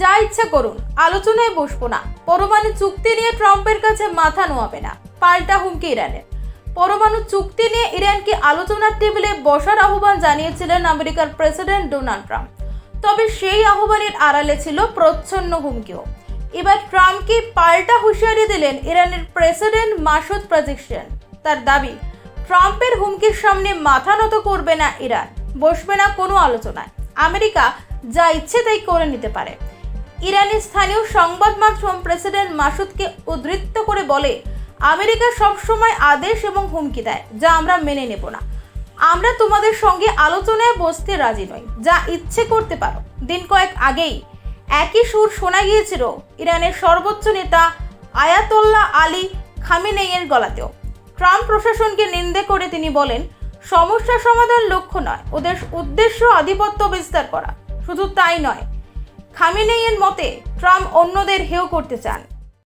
যা ইচ্ছা করুন, আলোচনায় বসবো না। পরমাণু চুক্তি নিয়ে ট্রাম্পের কাছে মাথা নোয়াবে না। পাল্টা হুমকি ইরানের। পরমাণু চুক্তি নিয়ে ইরানকে আলোচনার টেবিলে বসার আহ্বান জানিয়েছিলেন আমেরিকার প্রেসিডেন্ট ডোনাল্ড ট্রাম্প। তবে সেই আহ্বানের আড়ালে ছিল প্রচ্ছন্ন হুমকিও। এবার ট্রাম্পকে পাল্টা হুঁশিয়ারি দিলেন ইরানের প্রেসিডেন্ট মাসুদ প্রাজিকশন তার দাবি, ট্রাম্পের হুমকির সামনে মাথা নত করবে না ইরান। বসবে না কোনো আলোচনায়। আমেরিকা যা ইচ্ছে তাই করে নিতে পারে। ইরানি স্থানীয় সংবাদ মাধ্যম প্রেসিডেন্ট মাসুদকে উদ্ধৃত করে বলে, আমেরিকা সবসময় আদেশ এবং হুমকি দেয়, যা আমরা মেনে নেব না। আমরা তোমাদের সঙ্গে আলোচনায় বসতে রাজি নই, যা ইচ্ছে করতে পারো। দিন কয়েক আগেই একই সুর শোনা গিয়েছিল ইরানের সর্বোচ্চ নেতা আয়াতোল্লাহ আলী খামিনেইয়ের গলাতেও। ট্রাম্প প্রশাসনকে নিন্দে করে তিনি বলেন, সমস্যা সমাধান লক্ষ্য নয়, ওদের উদ্দেশ্য আধিপত্য বিস্তার করা। শুধু তাই নয় খামিনেইয়ের মতে ট্রাম্প অন্যদের হেয় করতে চান।